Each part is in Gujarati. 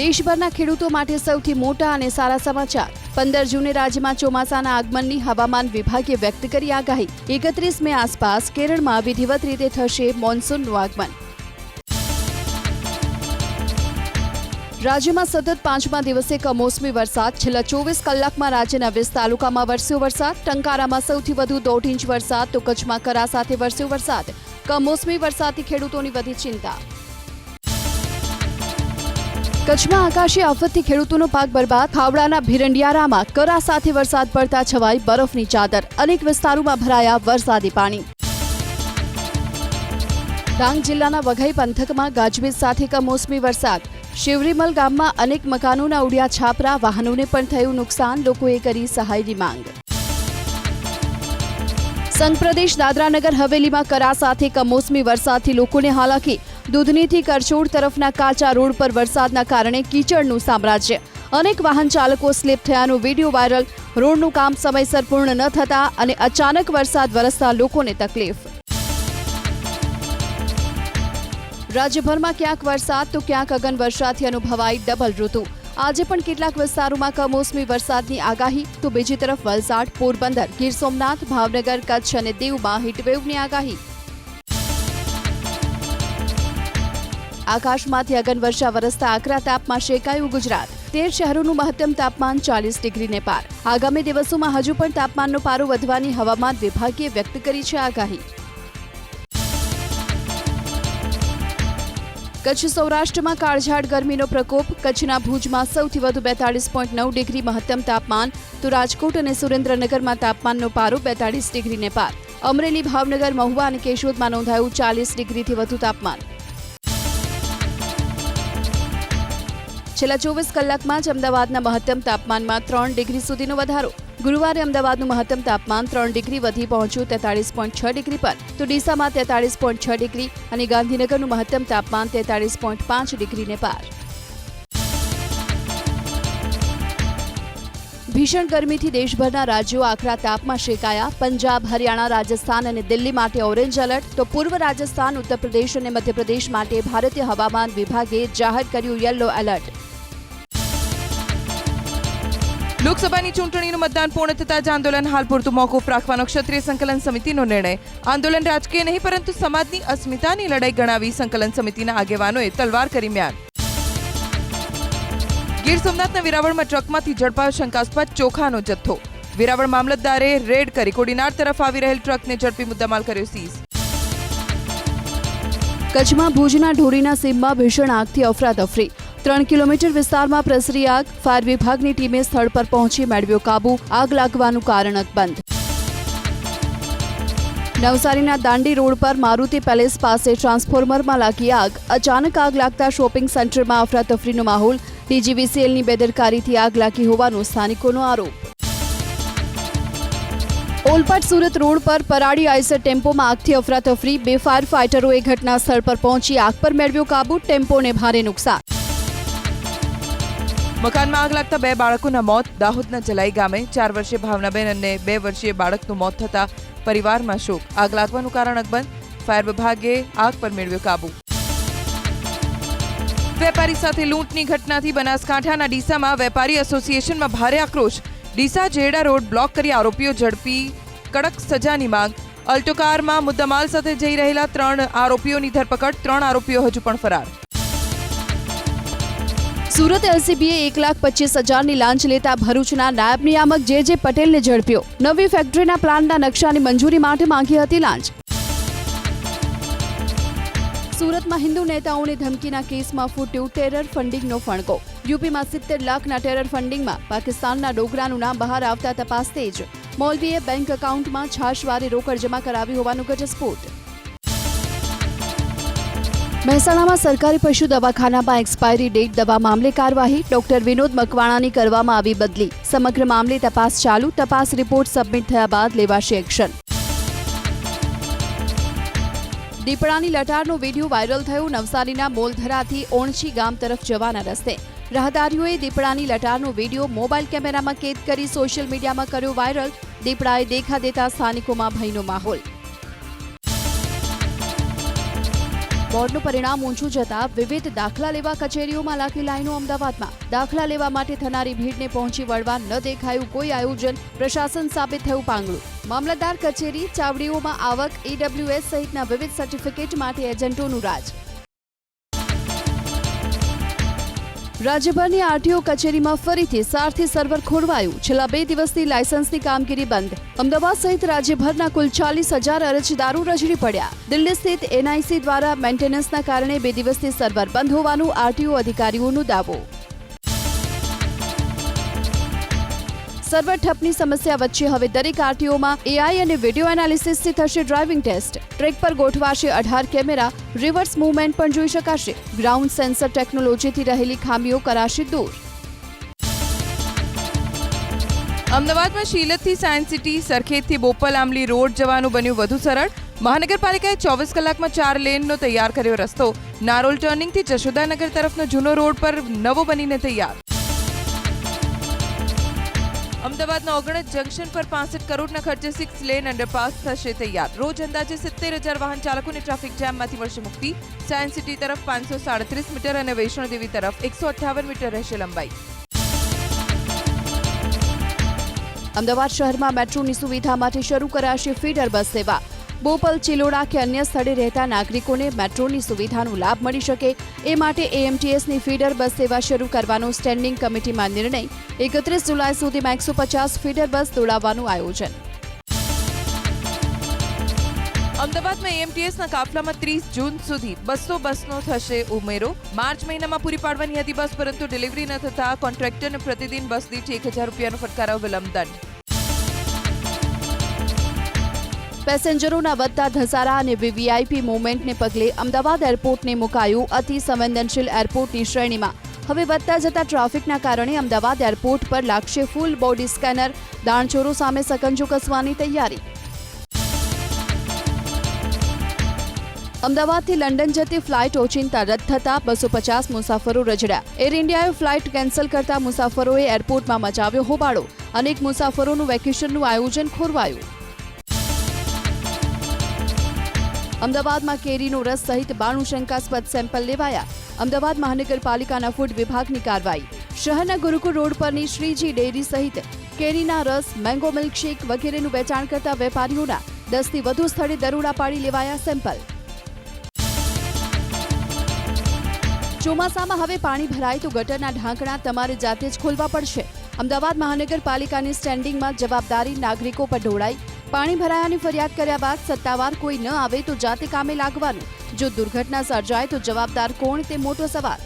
દેશભરના ખેડૂતો માટે સૌથી મોટા અને સારા સમાચાર. પંદર જૂને રાજ્યમાં ચોમાસાના આગમનની હવામાન વિભાગે વ્યક્ત કરી આગાહી. એકત્રીસ મે આસપાસ કેરળમાં વિધિવત રીતે થશે મોન્સૂનનું આગમન. રાજ્યમાં સતત પાંચમા દિવસે કમોસમી વરસાદ. છેલ્લા ચોવીસ કલાકમાં રાજ્યના વીસ તાલુકામાં વરસ્યો વરસાદ. ટંકારામાં સૌથી વધુ દોઢ ઇંચ વરસાદ. તો કચ્છમાં કરા સાથે વરસ્યો વરસાદ. કમોસમી વરસાદથી ખેડૂતોની વધી ચિંતા. કચ્છમાં આકાશી આફતથી ખેડૂતોનો પાક બરબાદ. ખાવડાના ભીરંડિયારામાં કરા સાથે વરસાદ પડતા છવાઈ બરફની ચાદર. અનેક વિસ્તારોમાં ભરાયા વરસાદી પાણી. ડાંગ જિલ્લાના વઘઈ પંથકમાં ગાજવીજ સાથે કમોસમી વરસાદ. શિવરીમલ ગામમાં અનેક મકાનોના ઉડ્યા છાપરા. વાહનોને પણ થયું નુકસાન. લોકોએ કરી સહાયની માંગ. સંઘ પ્રદેશ દાદરાનગર હવેલીમાં કરા સાથે કમોસમી વરસાદથી લોકોને હાલાકી. દૂધનીથી કરચોડ તરફના કાચા રોડ પર વરસાદના કારણે કીચડનું સામ્રાજ્ય. અનેક વાહન ચાલકો સ્લીપ થયાનો વીડિયો વાયરલ. રોડનું કામ સમયસર પૂર્ણ ન થતા અને અચાનક વરસાદ વરસતા લોકોને તકલીફ. રાજ્યભરમાં ક્યાંક વરસાદ તો ક્યાંક અગન વર્ષાથી અનુભવાઈ ડબલ ઋતુ. આજે પણ કેટલાક વિસ્તારોમાં કમોસમી વરસાદની આગાહી. તો બીજી તરફ વલસાડ, પોરબંદર, ગીર સોમનાથ, ભાવનગર, કચ્છ અને દીવમાં હીટવેવની આગાહી. આકાશમાંથી અગન વર્ષા વરસતા આકરા તાપમાં શેકાયું ગુજરાત. તેર શહેરોનું મહત્તમ તાપમાન ચાલીસ ડિગ્રીને પાર. આગામી દિવસોમાં હજુ પણ તાપમાનનો પારો વધવાની હવામાન વિભાગે વ્યક્ત કરી છે આગાહી. કચ્છ સૌરાષ્ટ્રમાં કાળઝાળ ગરમીનો પ્રકોપ. કચ્છના ભુજમાં સૌથી વધુ બેતાળીસ પોઈન્ટ નવ ડિગ્રી મહત્તમ તાપમાન. તો રાજકોટ અને સુરેન્દ્રનગરમાં તાપમાનનો પારો બેતાળીસ ડિગ્રીને પાર. અમરેલી, ભાવનગર, મહુવા અને કેશોદમાં નોંધાયું ચાલીસ ડિગ્રીથી વધુ તાપમાન. છેલ્લા ચોવીસ કલાકમાં જ અમદાવાદના મહત્તમ તાપમાનમાં ત્રણ ડિગ્રી સુધીનો વધારો. ગુરુવારે અમદાવાદનું મહત્તમ તાપમાન ત્રણ ડિગ્રી વધી પહોંચ્યું તેતાળીસ પોઈન્ટ છ ડિગ્રી પર. તો ડીસામાં તેતાળીસ પોઈન્ટ છ ડિગ્રી અને ગાંધીનગરનું મહત્તમ તાપમાન તેતાળીસ પોઈન્ટ પાંચ ડિગ્રીને પાર. ભીષણ ગરમીથી દેશભરના રાજ્યો આકરા તાપમાં શેકાયા. પંજાબ, હરિયાણા, રાજસ્થાન અને દિલ્હી માટે ઓરેન્જ એલર્ટ, તો પૂર્વ રાજસ્થાન, ઉત્તર પ્રદેશ અને મધ્યપ્રદેશ માટે ભારતીય હવામાન વિભાગે જાહેર કર્યું યલો એલર્ટ. લોકસભાની ચૂંટણીનું મતદાન પૂર્ણ થતાં જ આંદોલન હાલ પૂરતું મોકૂફ રાખવાનો ક્ષત્રિય સંકલન સમિતિનો નિર્ણય. આંદોલન રાજકીય નહીં, પરંતુ સમાજની અસ્મિતાની લડાઈ ગણાવી સંકલન સમિતિના આગેવાનોએ તલવાર કરી મ્યાન ગીર સોમનાથના વિરાવળમાં ટ્રકમાંથી ઝડપાયો શંકાસ્પદ ચોખાનો જથ્થો. વિરાવળ મામલતદારે રેડ કરી કોડીનાર તરફ આવી રહેલ ટ્રકને ઝડપી મુદ્દામાલ કર્યો સીઝ. કચ્છમાં ભુજના ઢોરીના સીમમાં ભીષણ આગથી અફરાતફરી. ત્રણ કિલોમીટર વિસ્તારમાં પ્રસરી આગ. ફાયર વિભાગની ટીમે સ્થળ પર પહોંચી મેળવ્યો કાબુ. આગ લાગવાનું કારણ અકબંધ. નવસારીના દાંડી રોડ પર મારુતિ પેલેસ પાસે ટ્રાન્સફોર્મરમાં લાગી આગ. અચાનક આગ લાગતા શોપિંગ સેન્ટરમાં અફરાતફરીનો માહોલ. ડીજીવીસીએલની બેદરકારીથી આગ લાગી હોવાનો સ્થાનિકોનો આરોપ. ઓલપાટ સુરત રોડ પર પરાડી આઈસર ટેમ્પોમાં આગથી અફરાતફરી. બે ફાયર ફાઇટરોએ ઘટના સ્થળ પર પહોંચી આગ પર મેળવ્યો કાબુ. ટેમ્પોને ભારે નુકસાન. મકાનમાં આગ લાગતા બે બાળકોના મોત. દાહોદના જલાઈ ગામે ચાર વર્ષીય ભાવનાબેન અને બે વર્ષીય બાળકનું મોત થતા પરિવારમાં શોક. આગ લાગવાનું કારણ અકબંધ. ફાયર વિભાગે આગ પર મેળવ્યો કાબુ. વેપારી સાથે લૂંટની ઘટનાથી બનાસકાંઠાના ડીસામાં વેપારી એસોસિએશનમાં ભારે આક્રોશ. ડીસા જેડા રોડ બ્લોક કરી આરોપીઓ ઝડપી, કડક સજાની માંગ. અલ્ટો કારમાં મુદ્દામાલ સાથે જઈ રહેલા ત્રણ આરોપીઓની ધરપકડ. ત્રણ આરોપીઓ હજુ પણ ફરાર. સુરત એલસીબીએ એક લાખ પચીસ હજારની લાંચ લેતા ભરૂચના નાયબ નિયામક જે જે પટેલને ઝડપ્યો. નવી ફેક્ટરીના પ્લાનના નકશાની મંજૂરી માટે માંગી હતી લાંચ. સુરતમાં હિન્દુ નેતાઓની ધમકીના કેસમાં ફૂટ્યું ટેરર ફંડિંગનો ફણકો. યુપીમાં સિત્તેર લાખના ટેરર ફંડિંગમાં પાકિસ્તાનના ડોગરાનું નામ બહાર આવતા તપાસ તેજ. મૌલવીએ બેંક એકાઉન્ટમાં છાશવારે રોકડ જમા કરાવી હોવાનો ઘટસ્ફોટ મહેસાણામાં સરકારી પશુ દવાખાનામાં એક્સપાયરી ડેટ દવા મામલે કાર્યવાહી, ડોક્ટર વિનોદ મકવાણાની કરવામાં આવી બદલી. સમગ્ર મામલે તપાસ ચાલુ, તપાસ રિપોર્ટ સબમિટ થયા બાદ લેવાશે એક્શન. દીપડાની લટારનો વીડિયો વાયરલ થયો નવસારીના મોલધરાથી ઓણછી ગામ તરફ જવાના રસ્તે. રાહદારીઓએ દીપડાની લટારનો વીડિયો મોબાઈલ કેમેરામાં કેદ કરી સોશિયલ મીડિયામાં કર્યો વાયરલ. દીપડાએ દેખા દેતા સ્થાનિકોમાં ભયનો માહોલ. બોર્ડનું પરિણામ ઊંચું જતા વિવિધ દાખલા લેવા કચેરીઓમાં લાગી લાઈનો અમદાવાદમાં. દાખલા લેવા માટે થનારી ભીડને પહોંચી વળવા ન દેખાયું કોઈ આયોજન પ્રશાસન સાબિત થયું પાંગળું. મામલતદાર કચેરી ચાવડીઓમાં આવક ઈડબ્લ્યુએસ સહિતના વિવિધ સર્ટિફિકેટ માટે એજન્ટોનું રાજ. રાજ્યભરની આરટીઓ કચેરીમાં ફરીથી સારથી સર્વર ખોરવાયું. છેલ્લા બે દિવસથી લાયસન્સની કામગીરી બંધ. અમદાવાદ સહિત રાજ્યભરના કુલ ચાલીસ હજાર અરજદારો રજડી પડ્યા. દિલ્હી સ્થિત એનઆઈસી દ્વારા મેન્ટેનન્સના કારણે બે દિવસથી સર્વર બંધ હોવાનું આરટીઓ અધિકારીઓનો દાવો. સર્વર ઠપની સમસ્યા વચ્ચે હવે દરેક આરટીઓમાં એઆઈ અને વીડિયો એનાલિસિસથી થશે ડ્રાઇવિંગ ટેસ્ટ. ટ્રેક પર ગોઠવાશે અઢાર કેમેરા, રિવર્સ મૂવમેન્ટ પણ જોઈ શકાશે. ગ્રાઉન્ડ સેન્સર ટેકનોલોજીથી રહેલી ખામીઓ કરાશે દૂર. અમદાવાદમાં શીલતથી સાયન્સ સિટી, સરખેજથી બોપલ આંબલી રોડ જવાનું બન્યું વધુ સરળ. મહાનગરપાલિકાએ ચોવીસ કલાકમાં ચાર લેનનો તૈયાર કર્યો રસ્તો. નારોલ ટર્નિંગથી જશોદાનગર તરફનો જૂનો રોડ પર નવો બનીને તૈયાર. અમદાવાદના ઓગણજ જંકશન પર પાસઠ કરોડના ખર્ચે સિક્સ લેન અંડરપાસ થશે તૈયાર. રોજ અંદાજે સિત્તેર હજાર વાહન ચાલકોને ટ્રાફિક જામમાંથી મળશે મુક્તિ. સાયન્સ સિટી તરફ પાંચસો સાડત્રીસ મીટર અને વૈષ્ણોદેવી તરફ એકસો અઠ્ઠાવન મીટર રહેશે લંબાઈ. અમદાવાદ શહેરમાં મેટ્રોની સુવિધા માટે શરૂ કરાશે ફીડર બસ સેવા. બોપલ ચિલોડા કે અન્ય સ્થળે રહેતા નાગરિકોને મેટ્રોની સુવિધાનો લાભ મળી શકે. એ માટે એએમટીએસની ફીડર બસ સેવા શરૂ કરવાનો સ્ટેન્ડિંગ કમિટીમાં નિર્ણય. એકત્રીસ જુલાઈ સુધીમાં એકસો પચાસ ફીડર બસ દોડાવવાનું આયોજન. અમદાવાદમાં એએમટીએસના કાફલામાં ત્રીસ જૂન સુધી બસો બસનો થશે ઉમેરો. માર્ચ મહિનામાં પૂરી પાડવાની હતી બસ, પરંતુ ડિલિવરી ન થતા કોન્ટ્રાક્ટરને પ્રતિદિન બસ દીઠ એક હજાર રૂપિયાનો ફટકારો વિલંબ દંડ પેસેન્જરોના વધતા ધસારા અને વીવીઆઈપી મુવમેન્ટને પગલે અમદાવાદ એરપોર્ટને મુકાયું અતિ સંવેદનશીલ એરપોર્ટની શ્રેણીમાં. હવે વધતા જતા ટ્રાફિકના કારણે અમદાવાદ એરપોર્ટ પર લાગશે ફૂલ બોડી સ્કેનર. દાણચોરો સામે સકંજો કસવાની તૈયારી. અમદાવાદથી લંડન જતી ફ્લાઇટ ઓચિંતા રદ થતા બસો પચાસ મુસાફરો રજડ્યા. એર ઇન્ડિયાએ ફ્લાઇટ કેન્સલ કરતા મુસાફરોએ એરપોર્ટમાં મચાવ્યો હોબાળો. અનેક મુસાફરોનું વેકેશનનું આયોજન ખોરવાયું. અમદાવાદમાં કેરીનો રસ સહિત બાણું શંકાસ્પદ સેમ્પલ લેવાયા. અમદાવાદ મહાનગરપાલિકાના ફૂડ વિભાગની કાર્યવાહી. શહેરના ગુરુકુળ રોડ પરની શ્રીજી ડેરી સહિત કેરીના રસ, મેંગો મિલ્કશેક વગેરેનું વેચાણ કરતા વેપારીઓના દસથી વધુ સ્થળે દરોડા પાડી લેવાયા સેમ્પલ. ચોમાસામાં હવે પાણી ભરાય તો ગટરના ઢાંકણા તમારે જાતે જ ખોલવા પડશે. અમદાવાદ મહાનગરપાલિકાની સ્ટેન્ડિંગમાં જવાબદારી નાગરિકો પર ઢોળાઈ. પાણી ભરાયાની ફરિયાદ કર્યા બાદ સત્તાવાર કોઈ ન આવે તો જાતે કામે લાગવાનું. જો દુર્ઘટના સર્જાય તો જવાબદાર કોણ તે મોટો સવાલ.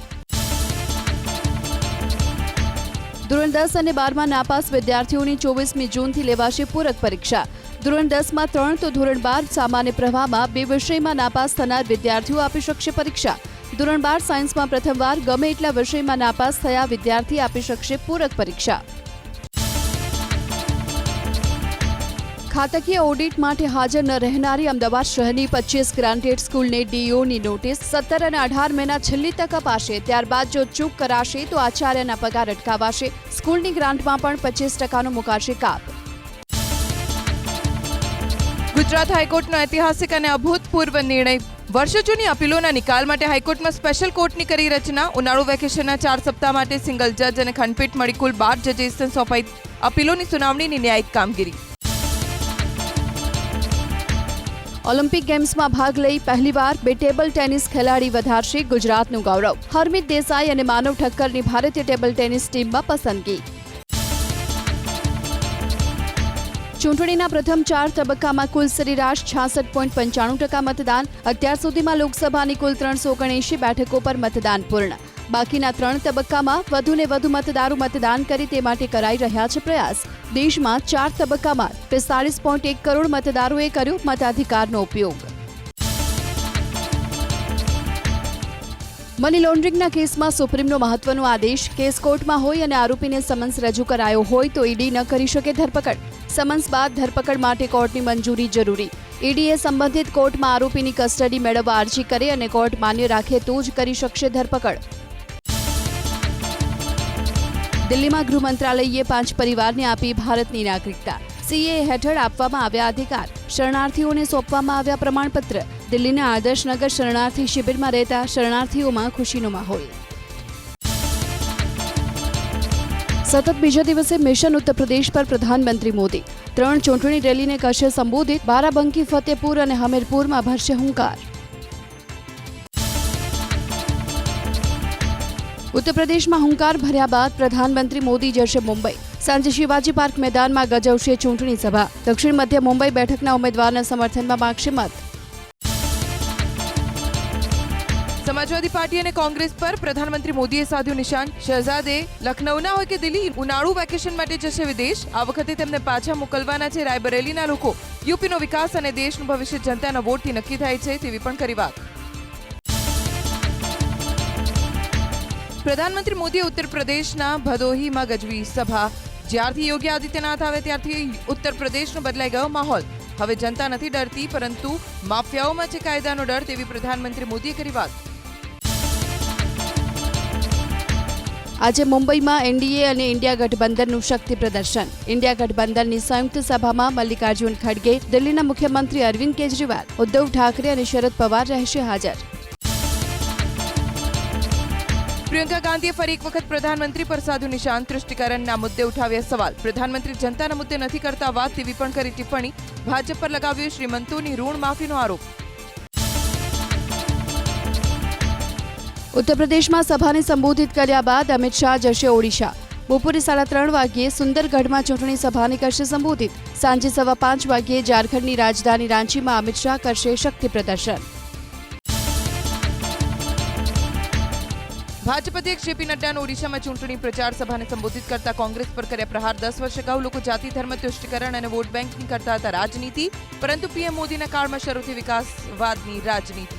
ધોરણ દસ અને બારમાં નાપાસ વિદ્યાર્થીઓની ચોવીસમી જૂનથી લેવાશે પૂરક પરીક્ષા. ધોરણ દસમાં ત્રણ તો ધોરણ બાર સામાન્ય પ્રવાહમાં બે વિષયમાં નાપાસ થનાર વિદ્યાર્થીઓ આપી શકશે પરીક્ષા. ધોરણ બાર સાયન્સમાં પ્રથમવાર ગમે એટલા વિષયમાં નાપાસ થયા વિદ્યાર્થી આપી શકશે પૂરક પરીક્ષા. ખાતાકીય ઓડિટ માટે હાજર ન રહેનારી અમદાવાદ શહેરની પચીસ ગ્રાન્ટેડ સ્કૂલને ડીઓની નોટિસ સત્તર અને અઢાર મહિના છેલ્લી તક અપાશે. ત્યારબાદ જો ચૂક કરાશે તો આચાર્યના પગાર અટકાવાશે. સ્કૂલની ગ્રાન્ટમાં પણ પચીસ ટકાનો મુકાશે કાપ. ગુજરાત હાઈકોર્ટનો ઐતિહાસિક અને અભૂતપૂર્વ નિર્ણય. વર્ષો જૂની અપીલોના નિકાલ માટે હાઈકોર્ટમાં સ્પેશિયલ કોર્ટની કરી રચના. ઉનાળુ વેકેશનના ચાર સપ્તાહ માટે સિંગલ જજ અને ખંડપીઠ મળી કુલ બાર જજેસને સોંપાઈ અપીલોની સુનાવણીની ન્યાયિક કામગીરી. ઓલિમ્પિક ગેમ્સમાં ભાગ લઈ પહેલીવાર બે ટેબલ ટેનિસ ખેલાડી વધારશે ગુજરાતનું ગૌરવ. હરમિત દેસાઈ અને માનવ ઠક્કરની ભારતીય ટેબલ ટેનિસ ટીમમાં પસંદગી. ચૂંટણીના પ્રથમ ચાર તબક્કામાં કુલ સરેરાશ છાસઠ પોઈન્ટ પંચાણું ટકા મતદાન. અત્યાર સુધીમાં લોકસભાની કુલ ત્રણસો ઓગણએંશી બેઠકો પર મતદાન પૂર્ણ. બાકીના ત્રણ તબક્કામાં વધુને વધુ મતદારો મતદાન કરે તે માટે કરાઈ રહ્યા છે પ્રયાસ. દેશમાં ચાર તબક્કામાં પિસ્તાળીસ પોઈન્ટ એક કરોડ મતદારોએ કર્યો મતાધિકારનો ઉપયોગ. મની લોન્ડરિંગના કેસમાં સુપ્રીમનો મહત્વનો આદેશ કેસ કોર્ટમાં હોય અને આરોપીને સમન્સ રજૂ કરાયો હોય તો ઈડી ન કરી શકે ધરપકડ. સમન્સ બાદ ધરપકડ માટે કોર્ટની મંજૂરી જરૂરી. ઈડીએ સંબંધિત કોર્ટમાં આરોપીની કસ્ટડી મેળવવા અરજી કરે અને કોર્ટ માન્ય રાખે તો જ કરી શકશે ધરપકડ. દિલ્હીમાં ગૃહ મંત્રાલયે પાંચ પરિવારને આપી ભારતની નાગરિકતા. સીએ હેઠળ આપવામાં આવ્યા અધિકાર. શરણાર્થીઓને સોંપવામાં આવ્યા પ્રમાણપત્ર. દિલ્હીના આદર્શનગર શરણાર્થી શિબિરમાં રહેતા શરણાર્થીઓમાં ખુશીનો માહોલ. સતત બીજા દિવસે મિશન ઉત્તર પ્રદેશ પર પ્રધાનમંત્રી મોદી. ત્રણ ચૂંટણી રેલીને કરશે સંબોધિત? બારાબંકી, ફતેપુર અને હમીરપુરમાં ભરશે હુંકાર. ઉત્તર પ્રદેશમાં હુંકાર ભર્યા બાદ પ્રધાનમંત્રી મોદી જશે મુંબઈ. સાંજે શિવાજી પાર્ક મેદાનમાં ગજવશે ચૂંટણી સભા. દક્ષિણ મધ્ય મુંબઈ બેઠકના ઉમેદવારના સમર્થનમાં માગશે મત. સમાજવાદી પાર્ટી અને કોંગ્રેસ પર પ્રધાનમંત્રી મોદીએ સાધ્યું નિશાન. શહેજાદે લખનૌના હોય કે દિલ્હી, ઉનાળુ વેકેશન માટે જશે વિદેશ. આ વખતે તેમને પાછા મોકલવાના છે રાયબરેલીના લોકો. યુપીનો વિકાસ અને દેશનું ભવિષ્ય જનતાના વોટથી નક્કી થાય છે તેવી પણ કરી વાત. પ્રધાનમંત્રી મોદીએ ઉત્તર પ્રદેશના ભદોહીમાં ગજવી સભા. જ્યારથી યોગી આદિત્યનાથ આવે ત્યારથી ઉત્તર પ્રદેશનો બદલાઈ ગયો માહોલ. હવે જનતા નથી ડરતી, પરંતુ માફિયાઓમાં છે કાયદાનો ડર તેવી પ્રધાનમંત્રી મોદીએ કરી વાત. આજે મુંબઈમાં એનડીએ અને ઇન્ડિયા ગઠબંધનનું શક્તિ પ્રદર્શન. ઇન્ડિયા ગઠબંધનની સંયુક્ત સભામાં મલ્લિકાર્જુન ખડગે, દિલ્હીના મુખ્યમંત્રી અરવિંદ કેજરીવાલ, ઉદ્ધવ ઠાકરે અને શરદ પવાર રહેશે હાજર. પ્રિયંકા ગાંધીએ ફરી એક વખત પ્રધાનમંત્રી પર સાધુ નિશાન તૃષ્ટિકરણના મુદ્દે ઉઠાવ્યા સવાલ. પ્રધાનમંત્રી જનતાના મુદ્દે નથી કરતા વાત તેવી પણ કરી ટિપ્પણી ભાજપ પર લગાવ્યો શ્રીમંતોની ઋણ માફીનો આરોપ. ઉત્તર પ્રદેશમાં સભાને સંબોધિત કર્યા બાદ અમિત શાહ જશે ઓડિશા. બપોરે સાડા ત્રણ વાગ્યે સુંદરગઢમાં ચૂંટણી સભાને કરશે સંબોધિત. સાંજે સવા પાંચ વાગ્યે ઝારખંડની રાજધાની રાંચીમાં અમિત શાહ કરશે શક્તિ પ્રદર્શન. ભાજપ અધ્યક્ષ જેપી નડ્ડાનો ઓડિશામાં ચૂંટણી પ્રચાર સભાને સંબોધિત કરતા કોંગ્રેસ પર કર્યા પ્રહાર. દસ વર્ષ અગાઉ લોકો જાતિ, ધર્મ, તુષ્ટિકરણ અને વોટ બેંકની કરતા હતા રાજનીતિ, પરંતુ પીએમ મોદીના કાળમાં શરૂ થઈ વિકાસવાદની રાજનીતિ.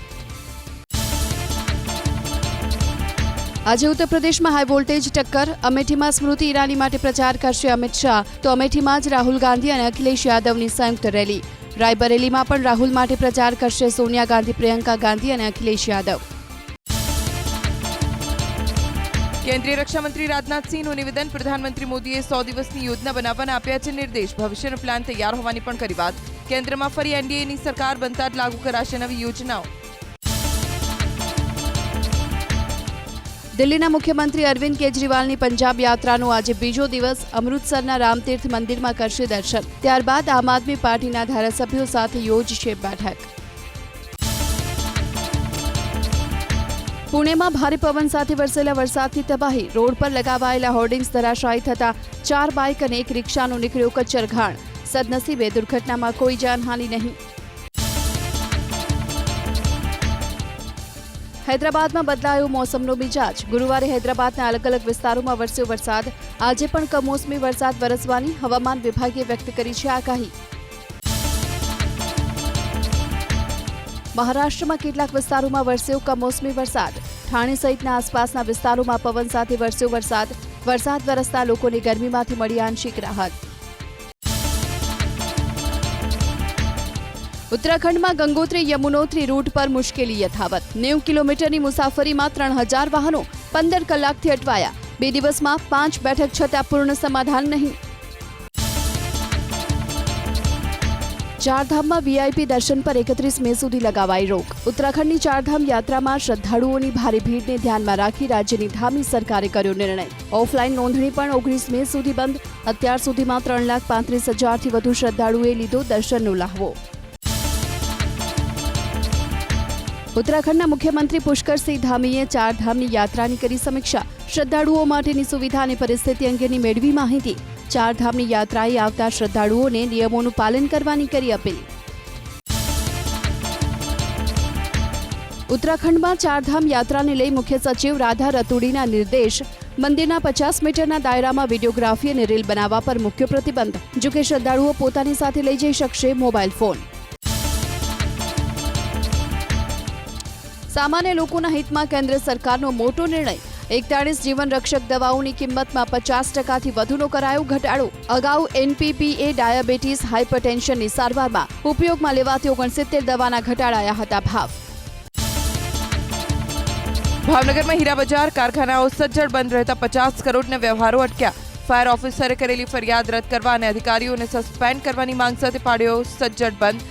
આજે ઉત્તર પ્રદેશમાં હાઈ વોલ્ટેજ ટક્કર. અમેઠીમાં સ્મૃતિ ઈરાની માટે પ્રચાર કરશે અમિત શાહ. તો અમેઠીમાં જ રાહુલ ગાંધી અને અખિલેશ યાદવની સંયુક્ત રેલી. રાયબરેલીમાં પણ રાહુલ માટે પ્રચાર કરશે સોનિયા ગાંધી, પ્રિયંકા ગાંધી અને અખિલેશ યાદવ. કેન્દ્રીય રક્ષામંત્રી રાજનાથસિંહનું નિવેદન પ્રધાનમંત્રી મોદીએ સો દિવસની યોજના બનાવવાના આપ્યા છે નિર્દેશ. ભવિષ્યનો પ્લાન તૈયાર હોવાની પણ કરી વાત. કેન્દ્રમાં ફરી એનડીએની સરકાર બનતા જ લાગુ કરાશે નવી યોજનાઓ. દિલ્હીના મુખ્યમંત્રી અરવિંદ કેજરીવાલની પંજાબ યાત્રાનો આજે બીજો દિવસ અમૃતસરના રામતીર્થ મંદિરમાં કરશે દર્શન. ત્યારબાદ આમ આદમી પાર્ટીના ધારાસભ્યો સાથે યોજશે બેઠક. પુણેમાં ભારે પવન સાથે વરસેલા વરસાદથી તબાહી. રોડ પર લગાવાયેલા હોર્ડિંગ્સ ધરાશાયી થતા ચાર બાઇક અને એક નીકળ્યું નીકળ્યો કચ્ચરઘાણ સદનસીબે દુર્ઘટનામાં કોઈ જાનહાનિ નહીં. હૈદરાબાદમાં બદલાયો મોસમનો મિજાજ. ગુરુવારે હૈદરાબાદના અલગ અલગ વિસ્તારોમાં વરસ્યો વરસાદ. આજે પણ કમોસમી વરસાદ વરસવાની હવામાન વિભાગે વ્યક્ત કરી છે આગાહી. મહારાષ્ટ્રમાં કેટલાક વિસ્તારોમાં વરસ્યો કમોસમી વરસાદ. ઠાણે સહિતના આસપાસના વિસ્તારોમાં પવન સાથે વરસ્યો વરસાદ. વરસાદ વરસતા લોકોને ગરમીમાંથી મળી આંશિક રાહત. ઉત્તરાખંડમાં ગંગોત્રી યમુનોત્રી રૂટ પર મુશ્કેલી યથાવત. નેવું કિલોમીટરની મુસાફરીમાં ત્રણ હજાર વાહનો પંદર કલાકથી અટવાયા. બે દિવસમાં પાંચ બેઠક છતાં પૂર્ણ સમાધાન નહીં. ચારધામમાં વીઆઈપી દર્શન પર એકત્રીસ મે સુધી લગાવાઈ રોક. ઉત્તરાખંડની ચારધામ યાત્રામાં શ્રદ્ધાળુઓની ભારે ભીડને ધ્યાનમાં રાખી રાજ્યની ધામી સરકારે કર્યો નિર્ણય. ઓફલાઈન નોંધણી પણ ઓગણીસ મે સુધી બંધ. અત્યાર સુધીમાં ત્રણ લાખ પાંત્રીસ હજારથી વધુ શ્રદ્ધાળુએ લીધો દર્શનનો લહાવો. ઉત્તરાખંડના મુખ્યમંત્રી પુષ્કરસિંહ ધામીએ ચારધામની યાત્રાની કરી સમીક્ષા. શ્રદ્ધાળુઓ માટેની સુવિધા અને પરિસ્થિતિ અંગેની મેળવી માહિતી ચારધામની યાત્રાએ આવતા શ્રદ્ધાળુઓને નિયમોનું પાલન કરવાની કરી અપીલ. ઉત્તરાખંડમાં ચારધામ યાત્રાને લઈ મુખ્ય સચિવ રાધા રતુડીના નિર્દેશ, મંદિરના પચાસ મીટરના દાયરામાં વિડીયોગ્રાફી અને રીલ બનાવવા પર મુખ્ય પ્રતિબંધ, જો કે શ્રદ્ધાળુઓ પોતાની સાથે લઈ જઈ શકશે મોબાઈલ ફોન. સામાન્ય લોકોના હિતમાં કેન્દ્ર સરકારનો મોટો નિર્ણય એકતાળીસ જીવન રક્ષક દવાઓની કિંમતમાં પચાસ ટકાથી વધુનો કરાયો ઘટાડો. અગાઉ એનપીપીએ ડાયાબિટીસ હાઇપરટેન્શનની સારવારમાં ઉપયોગમાં લેવાતી ઓગણસિત્તેર દવાના ઘટાડાયા હતા ભાવ. ભાવનગરમાં હીરા બજાર કારખાનાઓ સજ્જડ બંધ રહેતા પચાસ કરોડના વ્યવહારો અટક્યા. ફાયર ઓફિસરે કરેલી ફરિયાદ રદ કરવા અને અધિકારીઓને સસ્પેન્ડ કરવાની માંગ સાથે પાડ્યો સજ્જડ બંધ.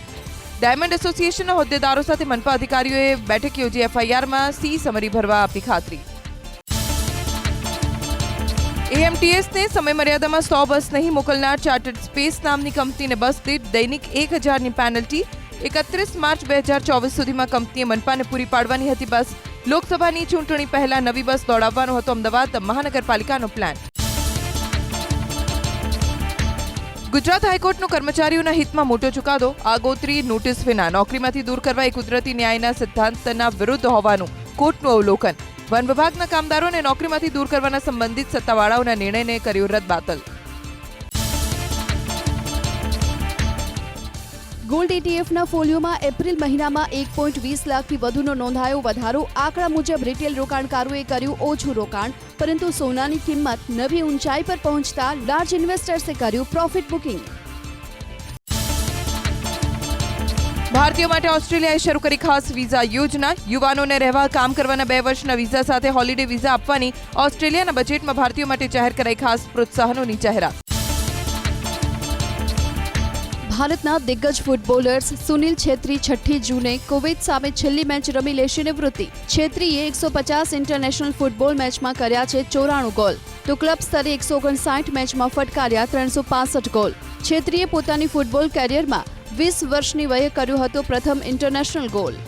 ડાયમંડ એસોસિએશનના હોદ્દેદારો સાથે મનપા અધિકારીઓએ બેઠક યોજી એફઆઈઆરમાં સી સમરી ભરવા આપી ખાતરી. એએમટીએસને સમય મર્યાદામાં સો બસ નહીં મોકલનાર ચાર્ટર્ડ સ્પેસ નામની કંપનીને બસ દીઠ દૈનિક એક હજારની પેનલ્ટી એકત્રીસ માર્ચ બે હજાર ચોવીસ સુધીમાં કંપનીએ મનપાને પૂરી પાડવાની હતી બસ. લોકસભાની ચૂંટણી પહેલા નવી બસ દોડાવવાનો હતો અમદાવાદ મહાનગરપાલિકાનો પ્લાન ગુજરાત હાઈકોર્ટનો કર્મચારીઓના હિતમાં મોટો ચુકાદો. આગોતરી નોટિસ વિના નોકરીમાંથી દૂર કરવા એ કુદરતી ન્યાયના સિદ્ધાંતના વિરુદ્ધ હોવાનું કોર્ટનું અવલોકન. વન વિભાગના કામદારોને નોકરીમાંથી દૂર કરવાના સંબંધિત સત્તાવાળાઓના નિર્ણયને કર્યો રદબાતલ ગોલ્ડ એટીએફના ફોલિયોમાં એપ્રિલ મહિનામાં એક પોઈન્ટ વીસ લાખથી વધુનો નોંધાયો વધારો. આંકડા મુજબ રિટેલ રોકાણકારોએ કર્યું ઓછું રોકાણ, પરંતુ સોનાની કિંમત નવી ઊંચાઈ પર પહોંચતા લાર્જ ઇન્વેસ્ટર્સે કર્યું પ્રોફિટ બુકિંગ ભારતીયો માટે ઓસ્ટ્રેલિયાએ શરૂ કરી ખાસ વિઝા યોજના. યુવાનોને રહેવા, કામ કરવાના બે વર્ષના વિઝા સાથે હોલિડે વિઝા આપવાની ઓસ્ટ્રેલિયાના બજેટમાં ભારતીયો માટે જાહેર કરાઈ ખાસ પ્રોત્સાહનોની જાહેરાત. ભારતના દિગ્ગજ ફૂટબોલર્સ સુનિલ છેત્રી, છઠ્ઠી જૂને કુવૈત સામે છેલ્લી મેચ રમી લેશે નિવૃત્તિ. છેત્રીએ એકસો પચાસ ઇન્ટરનેશનલ ફૂટબોલ મેચમાં કર્યા છે ચોરાણું ગોલ. તો ક્લબ સ્તરે એકસો ઓગણસાઠ મેચમાં ફટકાર્યા ત્રણસો પાસઠ ગોલ. છેત્રીએ પોતાની ફૂટબોલ કેરિયરમાં વીસ વર્ષની વયે કર્યું હતું પ્રથમ ઇન્ટરનેશનલ ગોલ